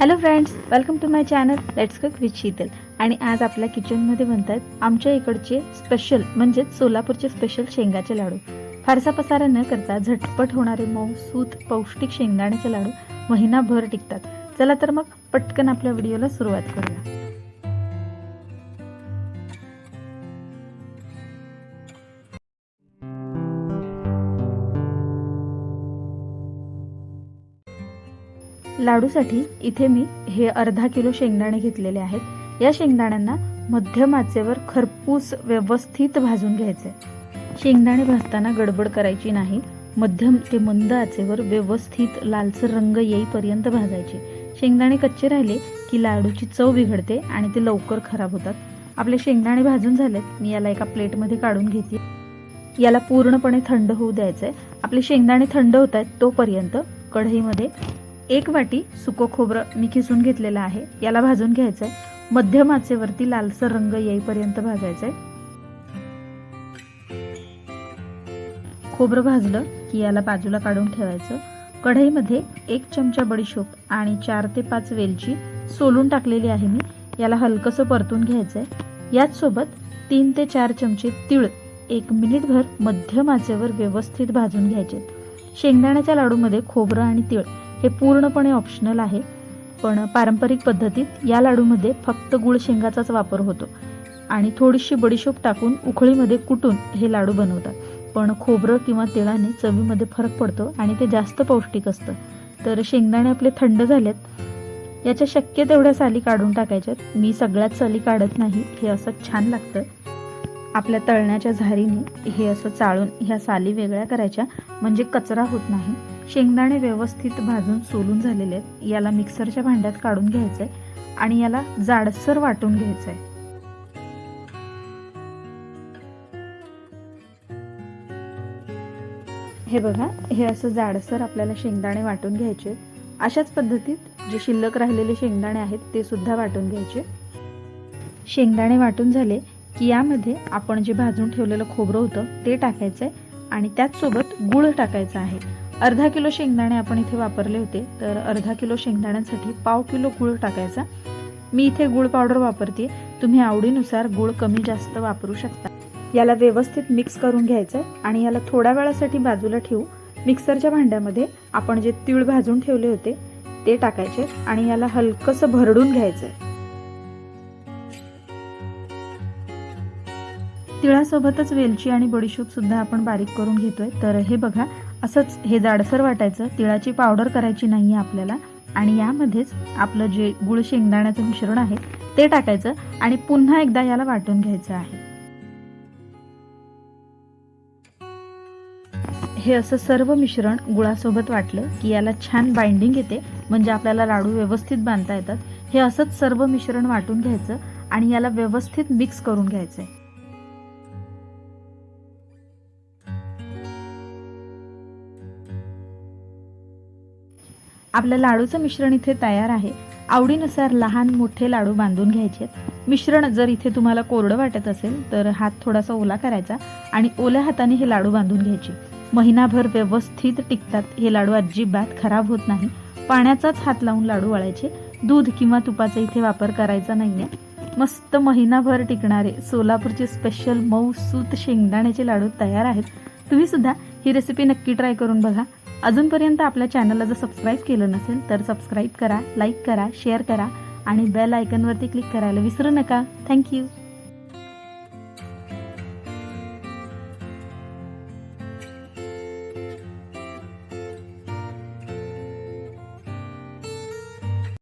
Hello friends welcome to my channel let's cook with Sheetal आणि आज आपल्या किचनमध्ये बनतात आमच्या इकडचे स्पेशल म्हणजेच सोलापूरचे स्पेशल शेंगाचे लाडू. फारसा पसारा न करता झटपट होणारे मऊ सूत पौष्टिक शेंगदाण्याचे लाडू महिनाभर टिकतात. चला तर मग पटकन आपल्या व्हिडिओला सुरुवात करूया. लाडूसाठी इथे मी हे अर्धा किलो शेंगदाणे घेतलेले आहेत. या शेंगदाण्यांना मध्यम आचेवर खरपूस व्यवस्थित भाजून घ्यायचे. शेंगदाणे भाजताना गडबड करायची नाही. मध्यम ते मंद आचेवर व्यवस्थित लालसर रंग येईपर्यंत भाजायचे. शेंगदाणे कच्चे राहिले की लाडूची चव बिघडते आणि ते लवकर खराब होतात. आपले शेंगदाणे भाजून झालेत. मी याला एका प्लेटमध्ये काढून घेते. याला पूर्णपणे थंड होऊ द्यायचं आहे आपले शेंगदाणे थंड होत आहेत तोपर्यंत कढईमध्ये एक वाटी सुकं खोबरं मी खिसून घेतलेलं आहे. याला भाजून घ्यायचं आहे मध्यम आचेवरती लालसर रंग येईपर्यंत भाजायचं आहे खोबरं भाजलं की याला बाजूला काढून ठेवायचं. कढईमध्ये एक चमचा बडीशोप आणि चार ते पाच वेलची सोलून टाकलेली आहे मी. याला हलकंसं परतून घ्यायचं आहे याचसोबत तीन ते चार चमचे तीळ एक मिनिटभर मध्यम आचेवर व्यवस्थित भाजून घ्यायचे शेंगदाण्याच्या लाडूमध्ये खोबरं आणि तीळ हे पूर्णपणे ऑप्शनल आहे. पण पारंपरिक पद्धतीत या लाडूमध्ये फक्त गुळ शेंगाचाच वापर होतो. आणि थोडीशी बडीशोप टाकून उखळीमध्ये कुटून हे लाडू बनवतात. पण खोबरं किंवा तिळाने चवीमध्ये फरक पडतो आणि ते जास्त पौष्टिक असतं. तर शेंगदाणे आपले थंड झालेत. याच्या शक्य तेवढ्या साली काढून टाकायच्यात. मी सगळ्याच साली काढत नाही. हे असं छान लागतं. आपल्या तळण्याच्या झारीने हे असं चाळून ह्या साली वेगळ्या करायच्या. म्हणजे कचरा होत नाही. शेंगदाणे व्यवस्थित भाजून सोलून झालेले आहेत. याला मिक्सरच्या भांड्यात काढून घ्यायचं आहे आणि याला जाडसर वाटून घ्यायचं आहे हे बघा हे असं जाडसर आपल्याला शेंगदाणे वाटून घ्यायचे. अशाच पद्धतीत जे शिल्लक राहिलेले शेंगदाणे आहेत ते सुद्धा वाटून घ्यायचे. शेंगदाणे वाटून झाले की यामध्ये आपण जे भाजून ठेवलेलं खोबरं होतं ते टाकायचं आहे आणि त्याचसोबत गुळ टाकायचा आहे. अर्धा किलो शेंगदाणे आपण इथे वापरले होते. तर अर्धा किलो शेंगदाण्यांसाठी पाव किलो गुळ टाकायचा. मी इथे गुळ पावडर वापरते. तुम्ही आवडीनुसार गुळ कमी जास्त वापरू शकता. याला व्यवस्थित मिक्स करून घ्यायचं आणि याला थोड्या वेळासाठी बाजूला ठेवू. मिक्सरच्या भांड्यामध्ये आपण जे तीळ भाजून ठेवले होते ते टाकायचे आणि याला हलकंसं भरडून घ्यायचं आहे तिळासोबतच वेलची आणि बडीशोप सुद्धा आपण बारीक करून घेतोय. तर हे बघा असंच हे जाडसर वाटायचं तिळाची पावडर करायची नाही आहे आपल्याला. आणि यामध्येच आपलं जे गुळ शेंगदाण्याचं मिश्रण आहे ते टाकायचं आणि पुन्हा एकदा याला वाटून घ्यायचं आहे. हे असं सर्व मिश्रण गुळासोबत वाटलं की याला छान बाइंडिंग येते म्हणजे आपल्याला लाडू व्यवस्थित बांधता येतात. हे असंच सर्व मिश्रण वाटून घ्यायचं आणि याला व्यवस्थित मिक्स करून घ्यायचं आहे आपलं लाडूचं मिश्रण इथे तयार आहे. आवडीनुसार लहान मोठे लाडू बांधून घ्यायचे मिश्रण जर इथे तुम्हाला कोरडं वाटत असेल तर हात थोडासा ओला करायचा आणि ओल्या हाताने हे लाडू बांधून घ्यायचे. महिनाभर व्यवस्थित टिकतात. हे लाडू अजिबात खराब होत नाही. पाण्याचाच हात लावून लाडू वळायचे. दूध किंवा तुपाचा इथे वापर करायचा नाही आहे मस्त महिनाभर टिकणारे सोलापूरचे स्पेशल मऊ सूत शेंगदाण्याचे लाडू तयार आहेत. तुम्ही सुद्धा ही रेसिपी नक्की ट्राय करून बघा. अजूनपर्यंत आपल्या चॅनलला जर सबस्क्राईब केलं नसेल तर सबस्क्राईब करा लाईक करा शेअर करा आणि बेल आयकनवरती क्लिक करायला विसरू नका. थँक्यू